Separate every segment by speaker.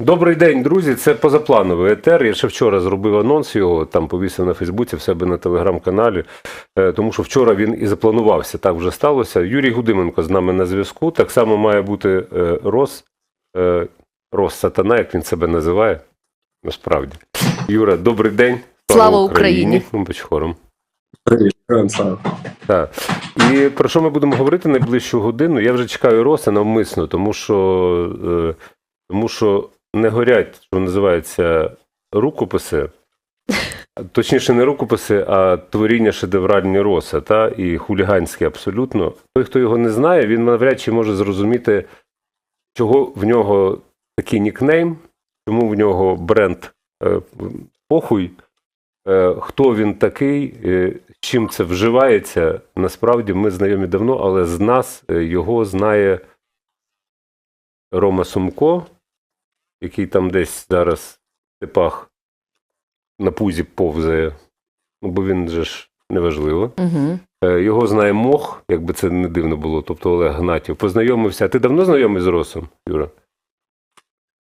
Speaker 1: Добрий день, друзі. Це позаплановий етер. Я ще вчора зробив анонс його, там повісив на Фейсбуці в себе на телеграм-каналі, е, тому що вчора він і запланувався. Так вже сталося. Юрій Гудименко з нами на зв'язку. Так само має бути е, Рос, е, Рос Сатана, як він себе називає. Насправді. Юра, добрий день.
Speaker 2: Слава Україні.
Speaker 1: Ну, будь хором.
Speaker 3: Привіт, слава.
Speaker 1: Так. І про що ми будемо говорити найближчу годину? Я вже чекаю Роса навмисно, тому що, тому що не горять, що називається, рукописи. Точніше, не рукописи, а творіння шедевральні Роса, та, і хуліганські абсолютно. Той, хто його не знає, він навряд чи може зрозуміти, чого в нього такий нікнейм, чому в нього бренд е, похуй, е, хто він такий, е, чим це вживається. Насправді ми знайомі давно, але з нас е, його знає Рома Сумко, який там десь зараз в степах на пузі повзає. Ну, бо він же ж неважливо.
Speaker 2: Угу.
Speaker 1: Е, Його знає Мох, якби це не дивно було, тобто Олег Гнатів. Познайомився. Ти давно знайомий з Росом, Юра?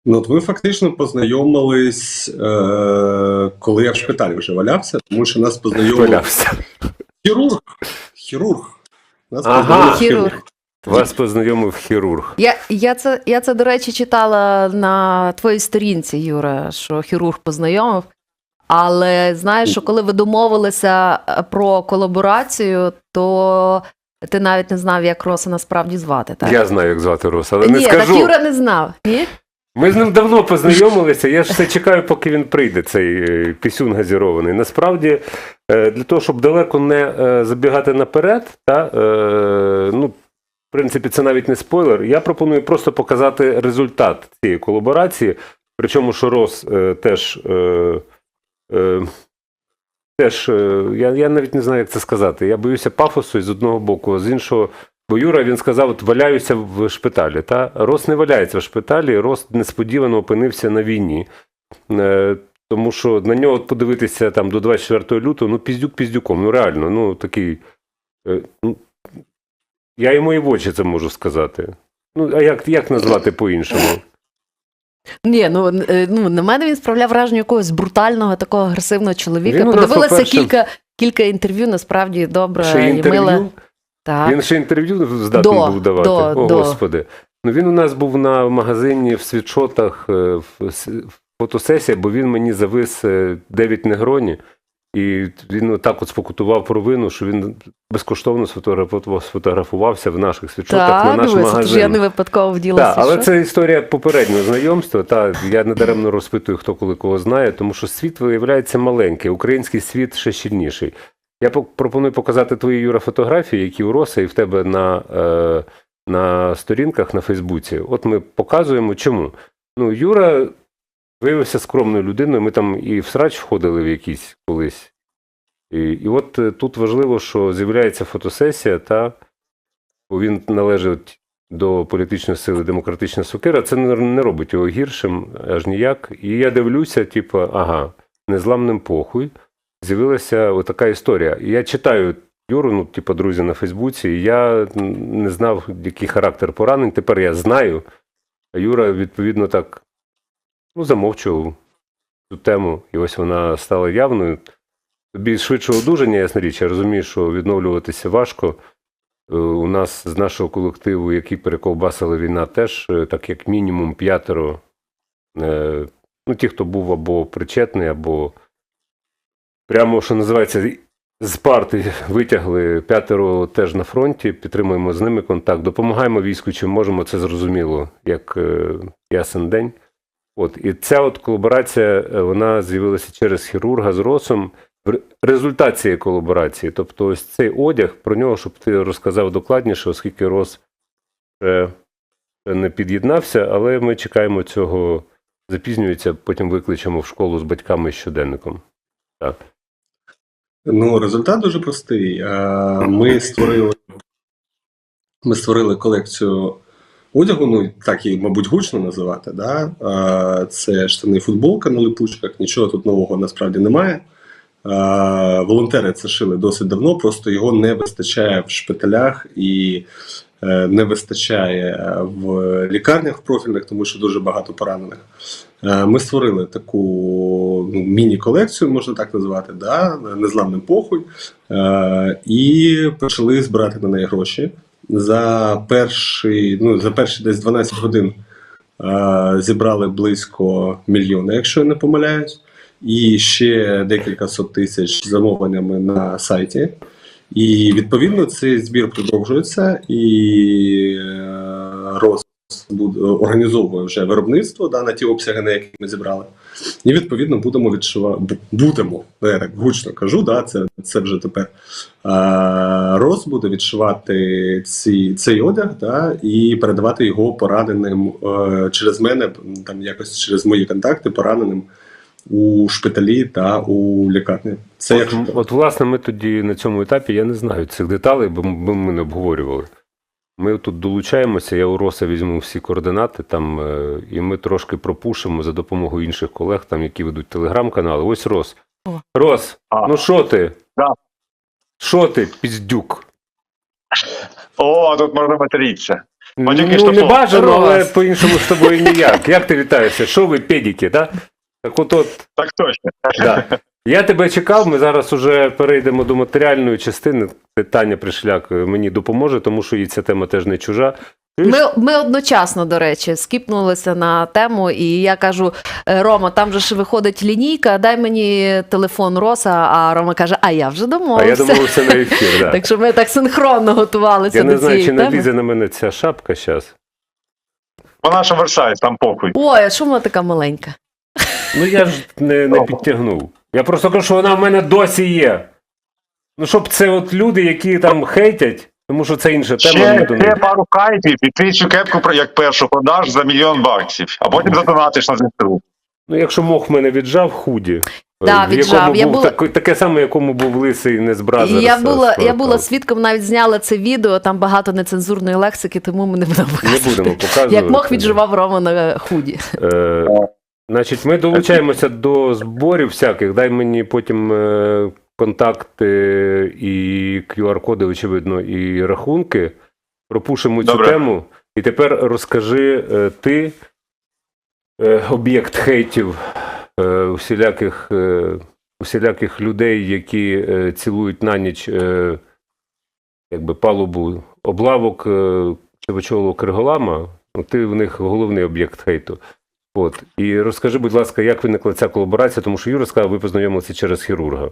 Speaker 3: Ну, от ви фактично познайомились, е, коли я в шпиталі вже валявся, тому що нас познайомив
Speaker 1: Валявся.
Speaker 3: хірург. Хірург. Нас
Speaker 1: Ага.
Speaker 3: познайомив
Speaker 2: Хірург.
Speaker 1: Вас познайомив хірург.
Speaker 2: Я, я, це, я це, до речі, читала на твоїй сторінці, Юра, що хірург познайомив. Але знаєш, що коли ви домовилися е, про колаборацію, то ти навіть не знав, як Роса насправді звати. Так?
Speaker 1: Я знаю, як звати Роса, але
Speaker 2: Ні,
Speaker 1: не скажу.
Speaker 2: так Юра не знав. Ні?
Speaker 1: Ми з ним давно познайомилися. Я ж все чекаю, поки він прийде, цей е, пісюн газірований. Насправді, е, для того, щоб далеко не забігати наперед, та, ну, принципі, це навіть не спойлер. Я пропоную просто показати результат цієї колаборації. Причому, що Рос е, теж. Е, е, Теж е, я, я навіть не знаю, як це сказати. Я боюся пафосу з одного боку, а з іншого. Бо Юра він сказав, от валяюся в шпиталі. Та Рос не валяється в шпиталі, Рос несподівано опинився на війні. Е, тому що на нього подивитися там до 24 лютого, ну піздюк піздюком, ну реально, ну такий. е, ну, я йому і в очі це можу сказати. Ну, а як, як назвати по-іншому?
Speaker 2: Ні, ну, е, ну на мене він справляв враження якогось брутального, такого агресивного чоловіка.
Speaker 1: Він
Speaker 2: Подивилася
Speaker 1: по-перше,
Speaker 2: кілька, кілька інтерв'ю, насправді добре
Speaker 1: Ще
Speaker 2: і миле. Так.
Speaker 1: Він ще інтерв'ю здатний
Speaker 2: До,
Speaker 1: був давати.
Speaker 2: до,
Speaker 1: О,
Speaker 2: до.
Speaker 1: Господи. Ну він у нас був на магазині в світшотах е, в фотосесія, бо він мені завис е, 9 негроні. І він отак от спокутував провину, що він безкоштовно сфотографував- сфотографувався в наших світшотах на
Speaker 2: Так,
Speaker 1: наш
Speaker 2: дивися, тож
Speaker 1: магазин.
Speaker 2: я не випадково вділа
Speaker 1: Так, але
Speaker 2: світшот.
Speaker 1: це історія попереднього знайомства. Та я недаремно розпитую, хто коли кого знає, тому що світ виявляється маленький, український світ ще щільніший. Я по- пропоную показати твої Юра фотографії, які у Роса і в тебе на, е, на сторінках на Фейсбуці. От ми показуємо, чому. Ну, Юра виявився скромною людиною. Ми там і в срач входили в якийсь колись. І, і от е, тут важливо, що з'являється фотосесія, та бо він належить до політичної сили демократична сокира, це не, робить його гіршим аж ніяк. І я дивлюся, типу, ага, незламним похуй. З'явилася отака історія. І я читаю Юру, ну, типу, друзі, на Фейсбуці, і я не знав, який характер поранень. Тепер я знаю. А Юра, відповідно, так ну, замовчував цю тему, і ось вона стала явною. Тобі швидше одужання, ясна річ, я розумію, що відновлюватися важко. Е, У нас з нашого колективу, який перековбасила війна, теж е, так як мінімум п'ятеро. е, Ну, ті, хто був або причетний, або прямо, що називається, з парти витягли п'ятеро теж на фронті, підтримуємо з ними контакт, допомагаємо війську, чим можемо, це зрозуміло, як ясен день. От, і ця от колаборація, е, вона з'явилася через хірурга з Росом. В- Результат цієї колаборації, тобто ось цей одяг, про нього, щоб ти розказав докладніше, оскільки Рос ще не під'єднався, але ми чекаємо цього, запізнюється, потім викличемо в школу з батьками і щоденником. Так.
Speaker 3: Ну, результат дуже простий. Ми створили, ми створили колекцію одягу, ну так її, мабуть, гучно називати. Да? Це штани футболка на липучках, нічого тут нового насправді немає. Волонтери це шили досить давно, просто його не вистачає в шпиталях і е, не вистачає в лікарнях профільних, тому що дуже багато поранених. Е, Ми створили таку ну, міні-колекцію, можна так назвати, да? незламний похуй, е, і почали збирати на неї гроші. За перші, ну, за перші десь 12 годин е, зібрали близько мільйона, якщо я не помиляюсь, і ще декілька сот тисяч замовленнями на сайті. І відповідно цей збір продовжується, і е, буде, організовує вже виробництво да, на ті обсяги, на які ми зібрали. І відповідно будемо відшивати. Будемо, я так гучно кажу, да, це, це вже тепер. Е, РОС буде відшивати ці, цей одяг да, і передавати його пораненим е, через мене, там якось через мої контакти, пораненим у шпиталі та у лікарні. Це як
Speaker 1: От, от, власне, ми тоді на цьому етапі я не знаю цих деталей, бо ми не обговорювали. Ми тут долучаємося, я у Роса візьму всі координати там, е, і ми трошки пропушимо за допомогою інших колег, там, які ведуть телеграм-канали. Ось Рос.
Speaker 2: О.
Speaker 1: Рос,
Speaker 4: А.
Speaker 1: ну що ти?
Speaker 4: Да.
Speaker 1: Що ти, піздюк?
Speaker 4: О, тут можна материтися. Матюки
Speaker 1: ну,
Speaker 4: що
Speaker 1: не бажано, але по-іншому з тобою ніяк. Як ти вітаєшся? Що ви, педіки, да? Так от, от
Speaker 4: Так точно.
Speaker 1: Да. Я тебе чекав, ми зараз уже перейдемо до матеріальної частини. Таня Пришляк мені допоможе, тому що їй ця тема теж не чужа.
Speaker 2: Ми, ми одночасно, до речі, скіпнулися на тему, і я кажу: «Е, Рома, там же ж виходить лінійка, дай мені телефон Роса. А Рома каже: А я вже
Speaker 1: А я
Speaker 2: домовився.
Speaker 1: домовився на ефір. Да.
Speaker 2: Так що ми так синхронно готувалися
Speaker 1: Я
Speaker 2: до
Speaker 1: не знаю,
Speaker 2: цієї
Speaker 1: чи
Speaker 2: теми.
Speaker 1: налізе на мене ця шапка зараз.
Speaker 4: Вона ж оверсайз, там похуй.
Speaker 2: Ой, а що вона така маленька?
Speaker 1: Ну я ж не, не підтягнув. Я просто кажу, що вона в мене досі є. Ну, щоб це от люди, які там хейтять, тому що це інша тема.
Speaker 4: Ще,
Speaker 1: не до
Speaker 4: ще
Speaker 1: них.
Speaker 4: пару кайтів, і ти цю кепку про- як першу продаш за мільйон баксів, а потім задонатиш на ЗСУ.
Speaker 1: Ну, якщо мох мене віджав, худі.
Speaker 2: Да,
Speaker 1: в
Speaker 2: віджав.
Speaker 1: якому
Speaker 2: Я
Speaker 1: був
Speaker 2: була-
Speaker 1: так- таке саме, якому був лисий не з
Speaker 2: І
Speaker 1: Бразерса.
Speaker 2: я була, я була свідком, навіть зняла це відео, там багато нецензурної лексики, тому ми не будемо
Speaker 1: Не
Speaker 2: показувати.
Speaker 1: будемо показувати.
Speaker 2: Як мох відживав Рома на худі.
Speaker 1: Е, значить, ми долучаємося до зборів всяких. Дай мені потім е, контакти і QR-коди, очевидно, і рахунки. Пропушимо цю
Speaker 4: Добре.
Speaker 1: тему. І тепер розкажи е, ти, е, об'єкт хейтів е, усіляких, е, усіляких людей, які е, цілують на ніч е, якби палубу облавок е, Чевочолого Криголама. Ну, ти в них головний об'єкт хейту. От. І розкажи, будь ласка, як виникла ця колаборація, тому що Юра сказав, ви познайомилися через хірурга.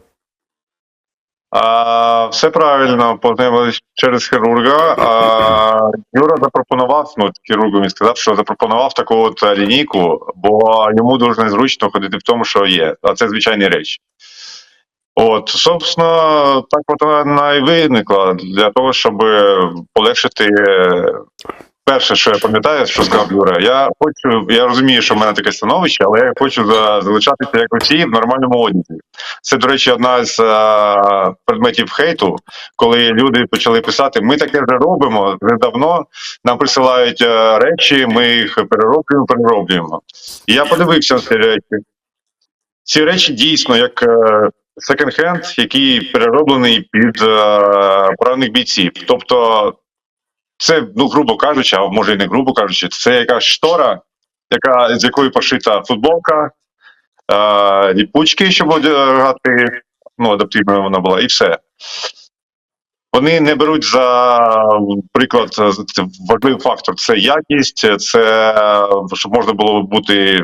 Speaker 4: А, все правильно, познайомились через хірурга. А, Юра запропонував, ну, хірургу він сказав, що запропонував таку от лінійку, бо йому дуже незручно ходити в тому, що є. А це звичайні речі. От, собственно, так от вона і виникла для того, щоб полегшити. Перше, що я пам'ятаю, що сказав Юра, я хочу, я розумію, що в мене таке становище, але я хочу залишатися як усі в нормальному одязі. Це, до речі, одна з е, предметів хейту, коли люди почали писати: ми таке вже робимо вже давно. Нам присилають е, речі, ми їх перероблюємо, перероблюємо. І я подивився на ці речі. Ці речі дійсно як секонд-хенд, який перероблений під е, поранених бійців. Тобто, це, ну, грубо кажучи, а може і не грубо кажучи, це якась штора, яка, з якої пошита футболка, е, ліпучки, щоб одягати, ну, адаптивною вона була, і все. Вони не беруть за приклад важливий фактор це якість, це щоб можна було бути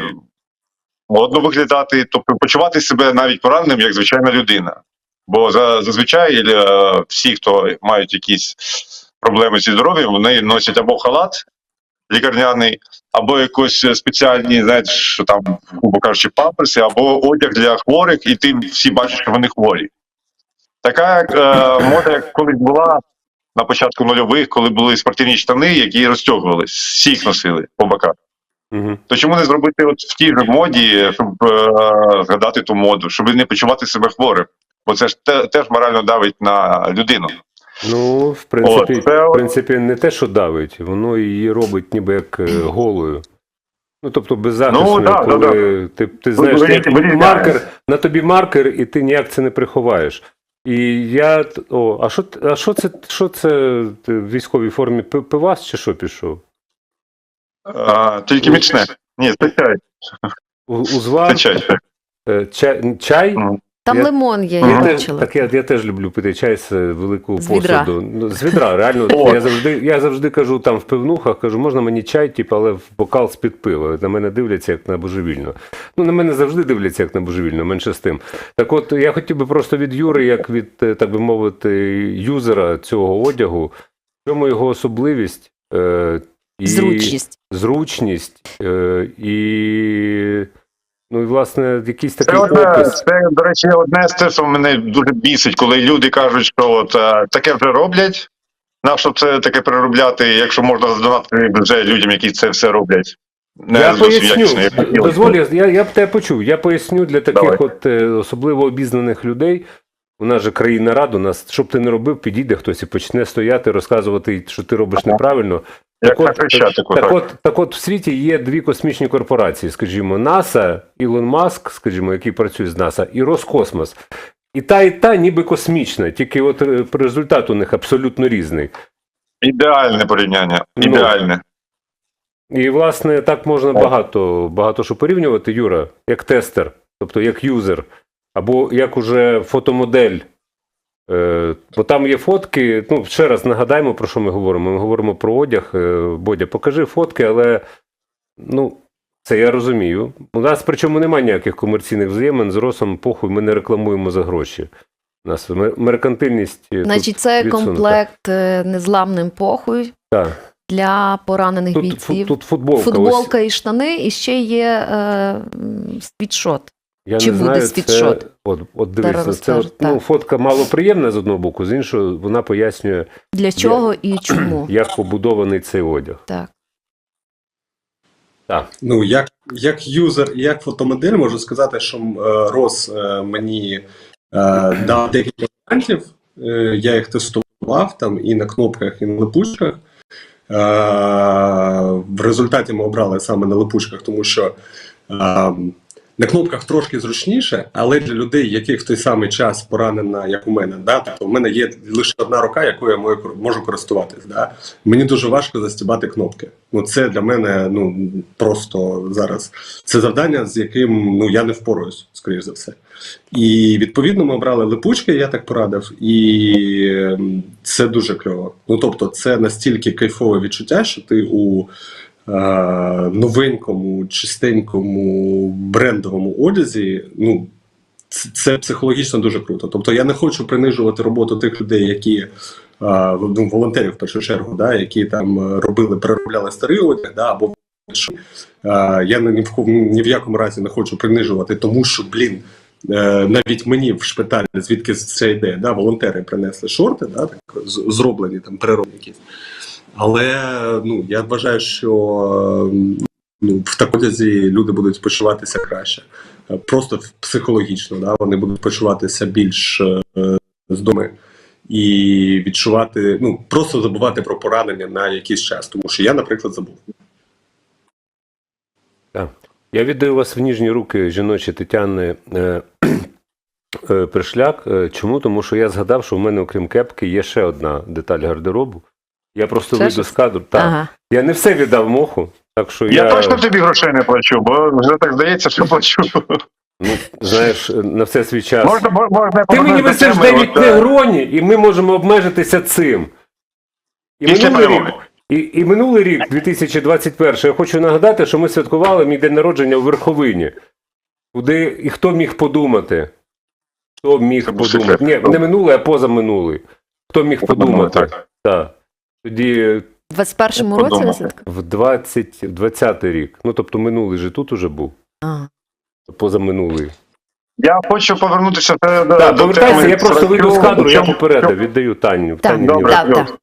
Speaker 4: модно виглядати, тобто почувати себе навіть пораненим як звичайна людина. Бо за, зазвичай е, всі, хто мають якісь проблеми зі здоров'ям, вони носять або халат лікарняний, або якось спеціальні, знаєте, що там, грубо кажучи, памперси, або одяг для хворих, і ти всі бачиш, що вони хворі. Така е, мода, як колись була на початку нульових, коли були спортивні штани, які розтягувались, всі їх носили по боках.
Speaker 1: Угу.
Speaker 4: То чому не зробити от в тій же моді, щоб е, згадати ту моду, щоб не почувати себе хворим? Бо це ж те, теж морально давить на людину.
Speaker 1: Ну, в принципі,
Speaker 4: це
Speaker 1: в принципі, не те, що давить, воно її робить ніби як е, голою. Ну, тобто беззахисною,
Speaker 4: да, да,
Speaker 1: коли ти, ти знаєш,
Speaker 4: ви-
Speaker 1: як
Speaker 4: ви- ви-
Speaker 1: маркер, на тобі маркер, і ти ніяк це не приховаєш. І я. О, а що, а що це, що це ти в військовій формі пивас чи що пішов?
Speaker 4: А, тільки міцне. Ні, це чай.
Speaker 1: У- Узвар,
Speaker 4: Це чай.
Speaker 1: е, чай, чай?
Speaker 4: Мгм.
Speaker 2: Там
Speaker 1: Я-
Speaker 2: лимон є,
Speaker 1: Я
Speaker 2: я бачила.
Speaker 1: так я, я теж люблю пити чай з е, великого
Speaker 2: З відра.
Speaker 1: посуду. Ну, з відра, реально. Я, завжди, я завжди кажу там в пивнухах, кажу, можна мені чай, типу, але в бокал з-під пива. На мене дивляться як на божевільно. Ну, на мене завжди дивляться як на божевільно, менше з тим. Так от, я хотів би просто від Юри, як від, е, так би мовити, юзера цього одягу, в чому його особливість е, і
Speaker 2: Зручність.
Speaker 1: зручність е, і. Ну і власне якийсь такий
Speaker 4: це,
Speaker 1: опис.
Speaker 4: це, до речі, одне з те, що мене дуже бісить, коли люди кажуть, що от, е, таке вже роблять. Нащо це таке переробляти, якщо можна задонати вже людям, які це все роблять? Не
Speaker 1: я поясню. Дозволь, я, я, я б тебе почув. Я поясню для таких
Speaker 4: Давай.
Speaker 1: от е, особливо обізнаних людей. У нас же країна рад, у нас, щоб ти не робив, підійде хтось і почне стояти, розказувати, що ти робиш
Speaker 4: Ага.
Speaker 1: неправильно.
Speaker 4: На
Speaker 1: от, так,
Speaker 4: так.
Speaker 1: от, так от в світі є дві космічні корпорації, скажімо, НАСА, Ілон Маск, скажімо, який працює з НАСА, і Роскосмос. І та, і та ніби космічна, тільки от е, результат у них абсолютно різний.
Speaker 4: Ідеальне порівняння.
Speaker 1: Ну.
Speaker 4: Ідеальне.
Speaker 1: І, власне, так можна багато, багато що порівнювати, Юра, як тестер, тобто як юзер, або як уже фотомодель. Е, бо там є фотки. Ну, ще раз нагадаємо, про що ми говоримо. Ми говоримо про одяг. Е, Бодя, покажи фотки, але ну, це я розумію. У нас причому немає ніяких комерційних взаємин з Росом, похуй, ми не рекламуємо за гроші. У нас меркантильність. е,
Speaker 2: Значить, це
Speaker 1: відсунута.
Speaker 2: комплект незламним похуй
Speaker 1: Так.
Speaker 2: для поранених
Speaker 1: Тут,
Speaker 2: бійців.
Speaker 1: тут футболка.
Speaker 2: Футболка і штани, і ще є е, світшот.
Speaker 1: Я
Speaker 2: Чи
Speaker 1: не
Speaker 2: буде
Speaker 1: знаю,
Speaker 2: світшот?
Speaker 1: Це, от, от дивися, це от, ну, фотка малоприємна з одного боку, з іншого вона пояснює,
Speaker 2: Для чого і чому.
Speaker 1: як побудований цей одяг.
Speaker 2: Так.
Speaker 1: Так.
Speaker 3: Ну, як, як юзер і як фотомодель, можу сказати, що е, Рос е, мені е, дав декілька варіантів. Е, я їх тестував там і на кнопках, і на липучках. Е, в результаті ми обрали саме на липучках, тому що е, на кнопках трошки зручніше, але для людей, яких в той самий час поранена, як у мене, да, тобто в мене є лише одна рука, якою я можу- користуватись. Да. Мені дуже важко застібати кнопки. Ну, це для мене ну просто зараз це завдання, з яким ну я не впораюсь, скоріш за все. І відповідно ми обрали липучки, я так порадив, і ем, це дуже кльово. Ну тобто, це настільки кайфове відчуття, що ти у новенькому, чистенькому брендовому одязі. Ну це, психологічно дуже круто. Тобто, я не хочу принижувати роботу тих людей, які е, ну, волонтерів в першу чергу, да, які там е, робили, переробляли старий одяг, да, або. Е, я ні в, ні в якому разі не хочу принижувати, тому що, блін, е, навіть мені в шпиталі, звідки це йде, да, волонтери принесли шорти, да, так, зроблені там перероблені якісь. Але ну, я вважаю, що ну, в такозі люди будуть почуватися краще. Просто психологічно, да, вони будуть почуватися більш е, здоми і відчувати, ну, просто забувати про поранення на якийсь час. Тому що я, наприклад, забув.
Speaker 1: Я віддаю вас в ніжні руки жіночі Тетяни е, е, Пришляк. Е, Чому? Тому що я згадав, що в мене, окрім кепки, є ще одна деталь гардеробу. Я просто вийду з кадру. Так.
Speaker 2: Ага.
Speaker 1: Я не все віддав моху, так що
Speaker 4: Я
Speaker 1: я,
Speaker 4: точно тобі грошей не плачу, бо вже так здається, що плачу.
Speaker 1: ну, знаєш, на все свій час.
Speaker 4: Можна, можна
Speaker 1: Ти мені висиш
Speaker 4: теми,
Speaker 1: 9
Speaker 4: от, е,
Speaker 1: негроні, і ми можемо обмежитися цим. І
Speaker 4: Після
Speaker 1: минулий,
Speaker 4: перемоги.
Speaker 1: рік, і, і минулий рік, 2021, я хочу нагадати, що ми святкували мій день народження у Верховині. Куди і хто міг подумати? Хто міг
Speaker 4: Це був
Speaker 1: подумати? Ні, не минулий, а позаминулий. Хто міг подумати?
Speaker 4: Так.
Speaker 1: Тоді
Speaker 2: В 21-му
Speaker 4: Я
Speaker 2: році
Speaker 1: в 20, 20 рік. Ну, тобто минулий же тут уже був,
Speaker 2: А.
Speaker 1: позаминулий.
Speaker 4: Я хочу повернутися до, до,
Speaker 1: Так,
Speaker 4: до
Speaker 1: повертайся,
Speaker 4: теми
Speaker 1: я просто вийду з кадру, я попередив, віддаю Таню.
Speaker 2: Так,
Speaker 1: Тані
Speaker 4: Добре,
Speaker 2: так, так.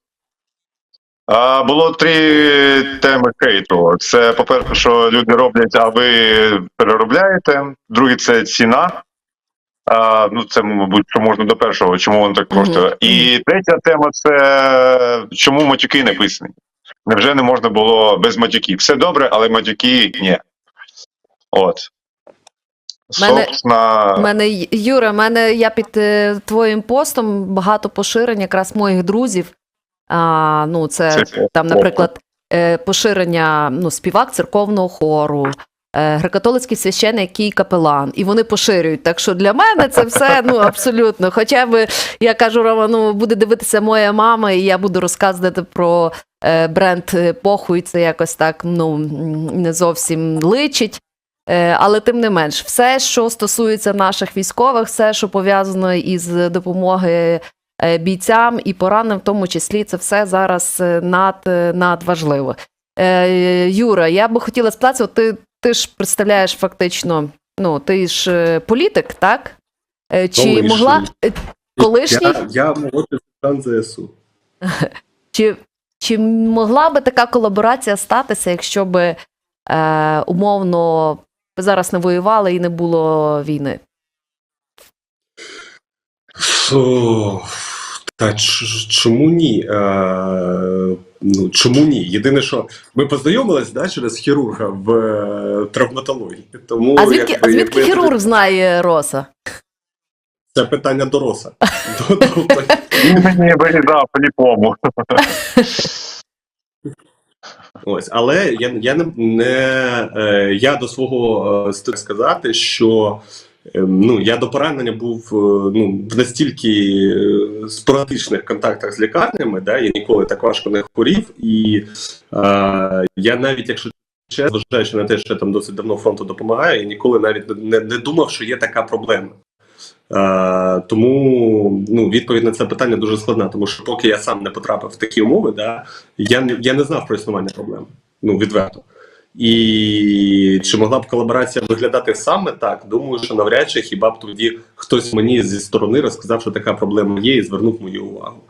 Speaker 4: А, було три теми хейту. Це, по-перше, що люди роблять, а ви переробляєте. Друге, це ціна. А, ну, це, мабуть, що можна до першого, чому воно так коштує. І третя тема це чому матюки написані. Невже не можна було без матюків? Все добре, але матюки ні. От.
Speaker 2: Мене-
Speaker 4: собственно,
Speaker 2: Мене Юра, мене я під е, твоїм постом багато поширень якраз моїх друзів. А, ну, це
Speaker 4: Це
Speaker 2: там, наприклад, е, поширення ну, співак церковного хору, греко-католицький священник і капелан. І вони поширюють. Так що для мене це все ну абсолютно. Хоча б я кажу, Рома, ну буде дивитися моя мама, і я буду розказувати про е, бренд е, похуй. Це якось так ну не зовсім личить. Е, Але тим не менш, все, що стосується наших військових, все, що пов'язано із допомоги е, бійцям і пораненим, в тому числі, це все зараз е, над, е, надважливо. Е, Юра, я би хотіла спитатися, от ти, ти ж представляєш фактично, ну, ти ж е, політик, так? Е, Чи
Speaker 3: Колишній.
Speaker 2: могла е, колишній?
Speaker 3: Я, я молодший сержант ЗСУ.
Speaker 2: Чи, чи могла би така колаборація статися, якщо би е, умовно зараз не воювали і не було війни?
Speaker 3: Фу, Та чому ні? Е, ну, чому ні? Єдине, що ми познайомились да, через хірурга в е, травматології. Тому,
Speaker 2: А звідки,
Speaker 3: якби-
Speaker 2: а звідки
Speaker 3: якби-
Speaker 2: хірург знає Роса?
Speaker 3: Це питання до Роса.
Speaker 4: Мені вирізав по диплому.
Speaker 3: Ось, але я, я не, не е, я до свого е, сказати, що е, ну я до поранення був е, ну в настільки е, спорадичних контактах з лікарнями, да, я ніколи так важко не хворів, і е, я навіть якщо чесно, зважаючи на те, що я там досить давно фронту допомагаю, я ніколи навіть не, не думав, що є така проблема. Е, тому ну, відповідь на це питання дуже складна, тому що поки я сам не потрапив в такі умови, да, я, я не знав про існування проблеми. Ну, відверто. І чи могла б колаборація виглядати саме так? Думаю, що навряд чи хіба б тоді хтось мені зі сторони розказав, що така проблема є, і звернув мою увагу.